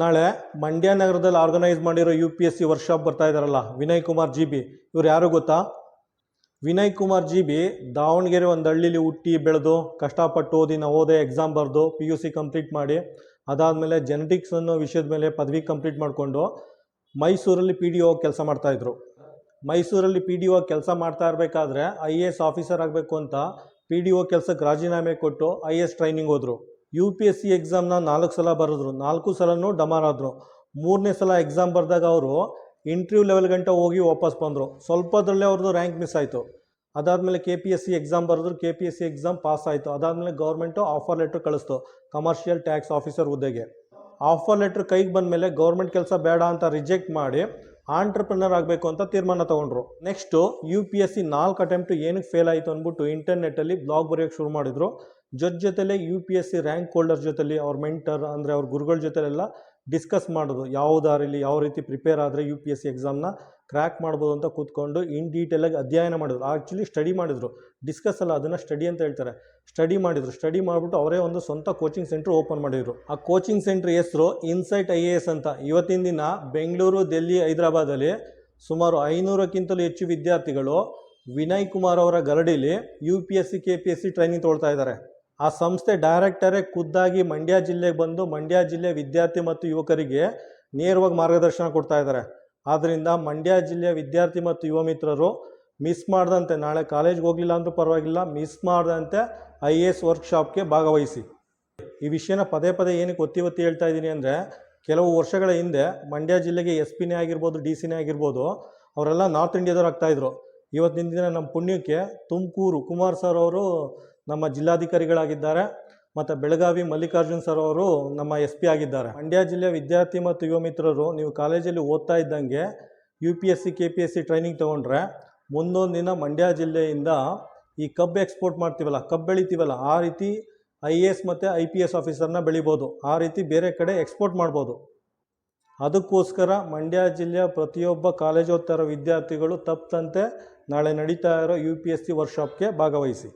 ನಾಳೆ ಮಂಡ್ಯ ನಗರದಲ್ಲಿ ಆರ್ಗನೈಸ್ ಮಾಡಿರೋ U P S C workshop ಬರ್ತಾ ಇದ್ದಾರಲ್ಲ ವಿನಯ್ ಕುಮಾರ್ ಜಿ ಬಿ ಇವ್ರು ಯಾರು ಗೊತ್ತಾ? ವಿನಯ್ ಕುಮಾರ್ ಜಿ ಬಿ ದಾವಣಗೆರೆ ಒಂದು ಹಳ್ಳಿಲಿ ಹುಟ್ಟಿ ಬೆಳೆದು ಕಷ್ಟಪಟ್ಟು ಓದಿ ನಾವು ಓದೇ ಎಕ್ಸಾಮ್ ಬರೆದು ಪಿ ಯು ಸಿ ಕಂಪ್ಲೀಟ್ ಮಾಡಿ, ಅದಾದಮೇಲೆ ಜೆನೆಟಿಕ್ಸ್ ಅನ್ನೋ ವಿಷಯದ ಮೇಲೆ ಪದವಿ ಕಂಪ್ಲೀಟ್ ಮಾಡಿಕೊಂಡು ಮೈಸೂರಲ್ಲಿ ಪಿ ಡಿ ಒ ಕೆಲಸ ಮಾಡ್ತಾಯಿದ್ರು ಮೈಸೂರಲ್ಲಿ ಪಿ ಡಿ ಒ ಕೆಲಸ ಮಾಡ್ತಾ ಇರಬೇಕಾದ್ರೆ ಐ ಎ ಎಸ್ ಆಫೀಸರ್ ಆಗಬೇಕು ಅಂತ ಪಿ ಡಿ ಒ ಕೆಲಸಕ್ಕೆ ರಾಜೀನಾಮೆ ಕೊಟ್ಟು ಐ ಎ ಎಸ್ ಟ್ರೈನಿಂಗ್ ಹೋದರು. ಯು ಪಿ ಎಸ್ ಸಿ ಎಕ್ಸಾಮ್ನ ನಾಲ್ಕು ಸಲ ಬರೆದ್ರು. ನಾಲ್ಕು ಸಲನೂ ಡಮಾರಾದರು. ಮೂರನೇ ಸಲ ಎಕ್ಸಾಮ್ ಬರೆದಾಗ ಅವರು ಇಂಟರ್ವ್ಯೂ ಲೆವೆಲ್ ಗಂಟೆ ಹೋಗಿ ವಾಪಸ್ ಬಂದರು. ಸ್ವಲ್ಪದರಲ್ಲೇ ಅವ್ರದ್ದು ರ್ಯಾಂಕ್ ಮಿಸ್ ಆಯಿತು. ಅದಾದಮೇಲೆ K P S C exam ಬರೆದ್ರು. K P S C exam pass ಆಯಿತು. ಅದಾದಮೇಲೆ ಗೌರ್ಮೆಂಟು ಆಫರ್ ಲೆಟ್ರ್ ಕಳಿಸ್ತು. ಕಮರ್ಷಿಯಲ್ ಟ್ಯಾಕ್ಸ್ ಆಫೀಸರ್ ಹುದ್ದೆಗೆ. ಆಫರ್ ಲೆಟ್ರ್ ಕೈಗೆ ಬಂದಮೇಲೆ ಗೌರ್ಮೆಂಟ್ ಕೆಲಸ ಬೇಡ ಅಂತ ರಿಜೆಕ್ಟ್ ಮಾಡಿ ಆಂಟ್ರಪ್ರಿನರ್ ಆಗಬೇಕು ಅಂತ ತೀರ್ಮಾನ ತೊಗೊಂಡ್ರು. Next U P S C ನಾಲ್ಕು ಅಟೆಂಪ್ಟು ಏನಕ್ಕೆ ಫೇಲ್ ಆಯಿತು ಅಂದ್ಬಿಟ್ಟು ಇಂಟರ್ನೆಟ್ಟಲ್ಲಿ ಬ್ಲಾಗ್ ಬರೆಯೋಕ್ಕೆ ಶುರು ಮಾಡಿದ್ರು. ಜೊತೆ ಜೊತೆಲೇ U P S C rank holder ಜೊತೆಲಿ ಅವ್ರ ಮೆಂಟರ್ ಅಂದರೆ ಅವ್ರ ಗುರುಗಳ ಜೊತೆಲೆಲ್ಲ ಡಿಸ್ಕಸ್ ಮಾಡೋದು. ಯಾವ ದಾರಿಲಿ ಯಾವ ರೀತಿ ಪ್ರಿಪೇರ್ ಆದರೆ ಯು ಪಿ ಎಸ್ ಸಿ ಎಕ್ಸಾಮ್ನ ಕ್ರ್ಯಾಕ್ ಮಾಡ್ಬೋದು ಅಂತ ಕೂತ್ಕೊಂಡು ಇನ್ ಡೀಟೇಲಾಗಿ ಅಧ್ಯಯನ ಮಾಡಿದ್ರು. ಆ್ಯಕ್ಚುಲಿ ಸ್ಟಡಿ ಮಾಡಿದರು. ಡಿಸ್ಕಸ್ ಅಲ್ಲ, ಅದನ್ನು ಸ್ಟಡಿ ಅಂತ ಹೇಳ್ತಾರೆ. ಸ್ಟಡಿ ಮಾಡಿದರು. ಸ್ಟಡಿ ಮಾಡಿಬಿಟ್ಟು ಅವರೇ ಒಂದು ಸ್ವಂತ ಕೋಚಿಂಗ್ ಸೆಂಟ್ರ್ ಓಪನ್ ಮಾಡಿದ್ರು. ಆ ಕೋಚಿಂಗ್ ಸೆಂಟ್ರ್ ಹೆಸರು ಇನ್ಸೈಟ್ ಐ ಎ ಎಸ್ ಅಂತ. ಇವತ್ತಿನ ದಿನ ಬೆಂಗಳೂರು ಡೆಲ್ಲಿ ಹೈದರಾಬಾದಲ್ಲಿ ಸುಮಾರು ಐನೂರಕ್ಕಿಂತಲೂ ಹೆಚ್ಚು ವಿದ್ಯಾರ್ಥಿಗಳು ವಿನಯ್ ಕುಮಾರ್ ಅವರ ಗರಡಿಲಿ U P S C K P S C training ತೊಗೊಳ್ತಾ ಇದ್ದಾರೆ. ಆ ಸಂಸ್ಥೆ ಡೈರೆಕ್ಟರೇ ಖುದ್ದಾಗಿ ಮಂಡ್ಯ ಜಿಲ್ಲೆಗೆ ಬಂದು ಮಂಡ್ಯ ಜಿಲ್ಲೆ ವಿದ್ಯಾರ್ಥಿ ಮತ್ತು ಯುವಕರಿಗೆ ನೇರವಾಗಿ ಮಾರ್ಗದರ್ಶನ ಕೊಡ್ತಾ ಇದ್ದಾರೆ. ಆದ್ದರಿಂದ ಮಂಡ್ಯ ಜಿಲ್ಲೆಯ ವಿದ್ಯಾರ್ಥಿ ಮತ್ತು ಯುವ ಮಿತ್ರರು ಮಿಸ್ ಮಾಡಿದಂತೆ ನಾಳೆ ಕಾಲೇಜ್ಗೆ ಹೋಗಲಿಲ್ಲ ಅಂದರೂ ಪರವಾಗಿಲ್ಲ, ಮಿಸ್ ಮಾಡಿದಂತೆ ಐ ಎ ಎಸ್ ವರ್ಕ್ಶಾಪ್ಗೆ ಭಾಗವಹಿಸಿ. ಈ ವಿಷಯನ ಪದೇ ಪದೇ ಏನಕ್ಕೆ ಒತ್ತಿ ಒತ್ತಿ ಹೇಳ್ತಾ ಇದ್ದೀನಿ ಅಂದರೆ, ಕೆಲವು ವರ್ಷಗಳ ಹಿಂದೆ ಮಂಡ್ಯ ಜಿಲ್ಲೆಗೆ ಎಸ್ ಪಿನೇ ಆಗಿರ್ಬೋದು, ಡಿ ಸಿನೇ ಆಗಿರ್ಬೋದು, ಅವರೆಲ್ಲ ನಾರ್ತ್ ಇಂಡಿಯಾದವ್ರು ಆಗ್ತಾಯಿದ್ರು ಇವತ್ತಿನ ದಿನ ನಮ್ಮ ಪುಣ್ಯಕ್ಕೆ ತುಮಕೂರು ಕುಮಾರ್ ಸರ್ ಅವರು ನಮ್ಮ ಜಿಲ್ಲಾಧಿಕಾರಿಗಳಾಗಿದ್ದಾರೆ ಮತ್ತು ಬೆಳಗಾವಿ ಮಲ್ಲಿಕಾರ್ಜುನ್ ಸರ್ ಅವರು ನಮ್ಮ ಎಸ್ ಪಿ ಆಗಿದ್ದಾರೆ. ಮಂಡ್ಯ ಜಿಲ್ಲೆಯ ವಿದ್ಯಾರ್ಥಿ ಮತ್ತು ಯುವ ಮಿತ್ರರು, ನೀವು ಕಾಲೇಜಲ್ಲಿ ಓದ್ತಾ ಇದ್ದಂಗೆ U P S C K P S C training ತೊಗೊಂಡ್ರೆ ಮುಂದೊಂದು ದಿನ ಮಂಡ್ಯ ಜಿಲ್ಲೆಯಿಂದ ಈ ಕಬ್ಬು ಎಕ್ಸ್ಪೋರ್ಟ್ ಮಾಡ್ತೀವಲ್ಲ, ಕಬ್ ಬೆಳಿತೀವಲ್ಲ, ಆ ರೀತಿ ಐ ಎ ಎಸ್ ಮತ್ತು ಐ ಪಿ ಎಸ್ ಆಫೀಸರ್ನ ಬೆಳಿಬೋದು. ಆ ರೀತಿ ಬೇರೆ ಕಡೆ ಎಕ್ಸ್ಪೋರ್ಟ್ ಮಾಡ್ಬೋದು. ಅದಕ್ಕೋಸ್ಕರ ಮಂಡ್ಯ ಜಿಲ್ಲೆಯ ಪ್ರತಿಯೊಬ್ಬ ಕಾಲೇಜ್ ಓದ್ತಾ ಇರೋ ವಿದ್ಯಾರ್ಥಿಗಳು ತಪ್ಪದಂತೆ ನಾಳೆ ನಡೀತಾ ಇರೋ ಯು ಪಿ ಎಸ್ ಸಿ ವರ್ಕ್ಶಾಪ್ಗೆ ಭಾಗವಹಿಸಿ.